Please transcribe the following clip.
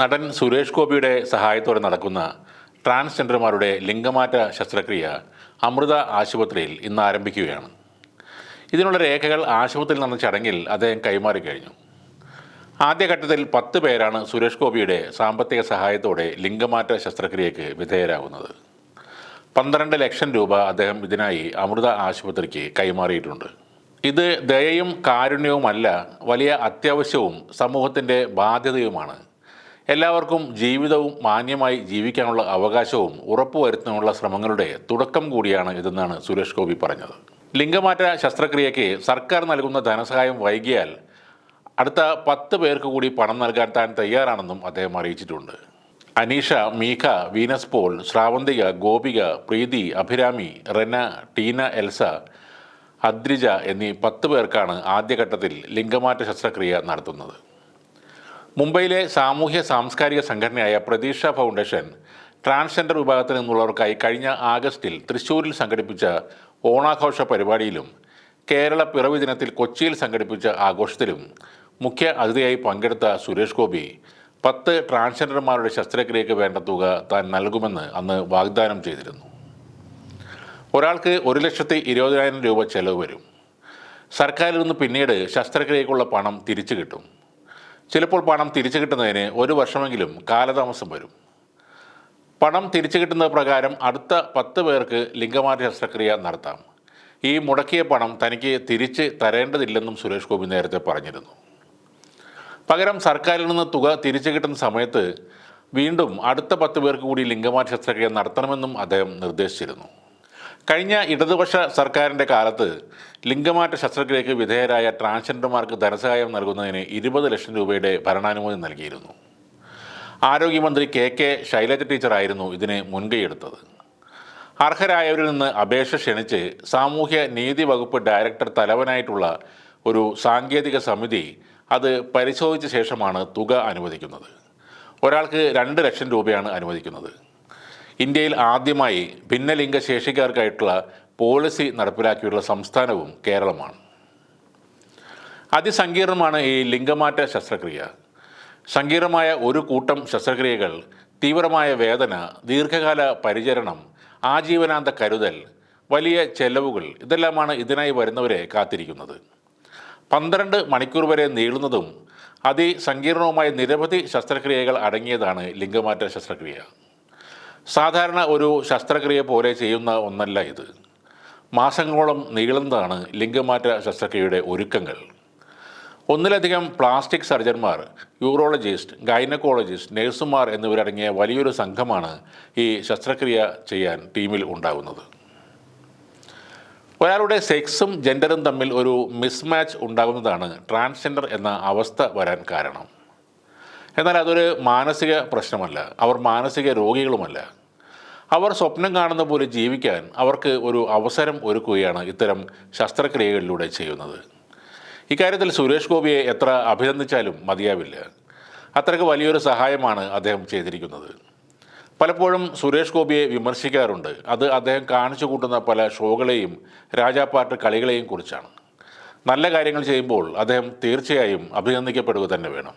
നടൻ സുരേഷ് ഗോപിയുടെ സഹായത്തോടെ നടക്കുന്ന ട്രാൻസ്ജെൻഡർമാരുടെ ലിംഗമാറ്റ ശസ്ത്രക്രിയ അമൃത ആശുപത്രിയിൽ ഇന്ന് ആരംഭിക്കുകയാണ്. ഇതിനുള്ള രേഖകൾ ആശുപത്രിയിൽ നടന്ന ചടങ്ങിൽ അദ്ദേഹം കൈമാറി കഴിഞ്ഞു. ആദ്യഘട്ടത്തിൽ പത്ത് പേരാണ് സുരേഷ് ഗോപിയുടെ സാമ്പത്തിക സഹായത്തോടെ ലിംഗമാറ്റ ശസ്ത്രക്രിയയ്ക്ക് വിധേയരാകുന്നത്. പന്ത്രണ്ട് ലക്ഷം രൂപ അദ്ദേഹം ഇതിനായി അമൃത ആശുപത്രിക്ക് കൈമാറിയിട്ടുണ്ട്. ഇത് ദയയും കാരുണ്യവുമല്ല വലിയ അത്യാവശ്യവും സമൂഹത്തിന്റെ ബാധ്യതയുമാണ് എല്ലാവർക്കും ജീവിതവും മാന്യമായി ജീവിക്കാനുള്ള അവകാശവും ഉറപ്പുവരുത്താനുള്ള ശ്രമങ്ങളുടെ തുടക്കം കൂടിയാണ് ഇതെന്നാണ് സുരേഷ് ഗോപി പറഞ്ഞത്. ലിംഗമാറ്റ ശസ്ത്രക്രിയയ്ക്ക് സർക്കാർ നൽകുന്ന ധനസഹായം വൈകിയാൽ അടുത്ത പത്ത് പേർക്ക് കൂടി പണം നൽകാൻ താൻ തയ്യാറാണെന്നും അദ്ദേഹം അറിയിച്ചിട്ടുണ്ട്. Aneesha Meekha Venus Paul Sravanthika Gopika Preethi Abhirami Rena Tina Elsa Adrija എന്നീ പത്ത് പേർക്കാണ് ആദ്യഘട്ടത്തിൽ ലിംഗമാറ്റ ശസ്ത്രക്രിയ നടത്തുന്നത്. മുംബൈയിലെ സാമൂഹ്യ സാംസ്കാരിക സംഘടനയായ പ്രതീക്ഷ ഫൗണ്ടേഷൻ ട്രാൻസ്ജെൻഡർ വിഭാഗത്തിൽ നിന്നുള്ളവർക്കായി കഴിഞ്ഞ ആഗസ്റ്റിൽ തൃശ്ശൂരിൽ സംഘടിപ്പിച്ച ഓണാഘോഷ പരിപാടിയിലും കേരള പിറവി ദിനത്തിൽ കൊച്ചിയിൽ സംഘടിപ്പിച്ച ആഘോഷത്തിലും മുഖ്യ അതിഥിയായി പങ്കെടുത്ത സുരേഷ് ഗോപി പത്ത് ട്രാൻസ്ജെൻഡർമാരുടെ ശസ്ത്രക്രിയയ്ക്ക് വേണ്ട തുക താൻ നൽകുമെന്ന് അന്ന് വാഗ്ദാനം ചെയ്തിരുന്നു. ഒരാൾക്ക് ഒരു ലക്ഷത്തി ഇരുപതിനായിരം രൂപ ചെലവ് വരും. സർക്കാരിൽ നിന്ന് പിന്നീട് ശസ്ത്രക്രിയക്കുള്ള പണം തിരിച്ചു കിട്ടും. ചിലപ്പോൾ പണം തിരിച്ചു കിട്ടുന്നതിന് ഒരു വർഷമെങ്കിലും കാലതാമസം വരും. പണം തിരിച്ചു കിട്ടുന്നത് പ്രകാരം അടുത്ത പത്ത് പേർക്ക് ലിംഗമാറ്റ ശസ്ത്രക്രിയ നടത്താം. ഈ മുടക്കിയ പണം തനിക്ക് തിരിച്ച് തരേണ്ടതില്ലെന്നും സുരേഷ് ഗോപി നേരത്തെ പറഞ്ഞിരുന്നു. പകരം സർക്കാരിൽ നിന്ന് തുക തിരിച്ചു കിട്ടുന്ന സമയത്ത് വീണ്ടും അടുത്ത പത്ത് പേർക്ക് കൂടി ലിംഗമാറ്റ ശസ്ത്രക്രിയ നടത്തണമെന്നും അദ്ദേഹം നിർദ്ദേശിച്ചിരുന്നു. കഴിഞ്ഞ ഇടതുപക്ഷ സർക്കാരിന്റെ കാലത്ത് ലിംഗമാറ്റ ശസ്ത്രക്രിയയ്ക്ക് വിധേയരായ ട്രാൻസ്ജെൻഡർമാർക്ക് ധനസഹായം നൽകുന്നതിന് ഇരുപത് ലക്ഷം രൂപയുടെ ഭരണാനുമതി നൽകിയിരുന്നു. ആരോഗ്യമന്ത്രി കെ കെ ശൈലജ ടീച്ചറായിരുന്നു ഇതിന് മുൻകൈയെടുത്തത് അർഹരായവരിൽ നിന്ന് അപേക്ഷ ക്ഷണിച്ച് സാമൂഹ്യ നീതി വകുപ്പ് ഡയറക്ടർ തലവനായിട്ടുള്ള ഒരു സാങ്കേതിക സമിതി അത് പരിശോധിച്ച ശേഷമാണ് തുക അനുവദിക്കുന്നത്. ഒരാൾക്ക് രണ്ട് ലക്ഷം രൂപയാണ് അനുവദിക്കുന്നത്. ഇന്ത്യയിൽ ആദ്യമായി ഭിന്നലിംഗ ശേഷിക്കാർക്കായിട്ടുള്ള പോളിസി നടപ്പിലാക്കിയുള്ള സംസ്ഥാനവും കേരളമാണ്. അതിസങ്കീർണമാണ് ഈ ലിംഗമാറ്റ ശസ്ത്രക്രിയ. സങ്കീർണമായ ഒരു കൂട്ടം ശസ്ത്രക്രിയകൾ തീവ്രമായ വേദന ദീർഘകാല പരിചരണം ആജീവനാന്ത കരുതൽ വലിയ ചെലവുകൾ ഇതെല്ലാമാണ് ഇതിനായി വരുന്നവരെ കാത്തിരിക്കുന്നത്. പന്ത്രണ്ട് മണിക്കൂർ വരെ നീളുന്നതും അതിസങ്കീർണവുമായ നിരവധി ശസ്ത്രക്രിയകൾ അടങ്ങിയതാണ് ലിംഗമാറ്റ ശസ്ത്രക്രിയ. സാധാരണ ഒരു ശസ്ത്രക്രിയ പോലെ ചെയ്യുന്ന ഒന്നല്ല ഇത്. മാസങ്ങളോളം നീളുന്നതാണ് ലിംഗമാറ്റ ശസ്ത്രക്രിയയുടെ ഒരുക്കങ്ങൾ. ഒന്നിലധികം പ്ലാസ്റ്റിക് സർജന്മാർ യൂറോളജിസ്റ്റ് ഗൈനക്കോളജിസ്റ്റ് നഴ്സുമാർ എന്നിവരടങ്ങിയ വലിയൊരു സംഘമാണ് ഈ ശസ്ത്രക്രിയ ചെയ്യാൻ ടീമിൽ ഉണ്ടാകുന്നത് ഒരാളുടെ സെക്സും ജെൻഡറും തമ്മിൽ ഒരു മിസ്മാച്ച് ഉണ്ടാകുന്നതാണ് ട്രാൻസ്ജെൻഡർ എന്ന അവസ്ഥ വരാൻ കാരണം. എന്നാൽ അതൊരു മാനസിക പ്രശ്നമല്ല. അവർ മാനസിക രോഗികളുമല്ല. അവർ സ്വപ്നം കാണുന്ന പോലെ ജീവിക്കാൻ അവർക്ക് ഒരു അവസരം ഒരുക്കുകയാണ് ഇത്തരം ശസ്ത്രക്രിയകളിലൂടെ ചെയ്യുന്നത്. ഇക്കാര്യത്തിൽ സുരേഷ് ഗോപിയെ എത്ര അഭിനന്ദിച്ചാലും മതിയാവില്ല. അത്രയ്ക്ക് വലിയൊരു സഹായമാണ് അദ്ദേഹം ചെയ്തിരിക്കുന്നത്. പലപ്പോഴും സുരേഷ് ഗോപിയെ വിമർശിക്കാറുണ്ട്. അത് അദ്ദേഹം കാണിച്ചു കൂട്ടുന്ന പല ഷോകളെയും രാജാപ്പാട്ട് കളികളെയും കുറിച്ചാണ്. നല്ല കാര്യങ്ങൾ ചെയ്യുമ്പോൾ അദ്ദേഹം തീർച്ചയായും അഭിനന്ദിക്കപ്പെടുക തന്നെ വേണം.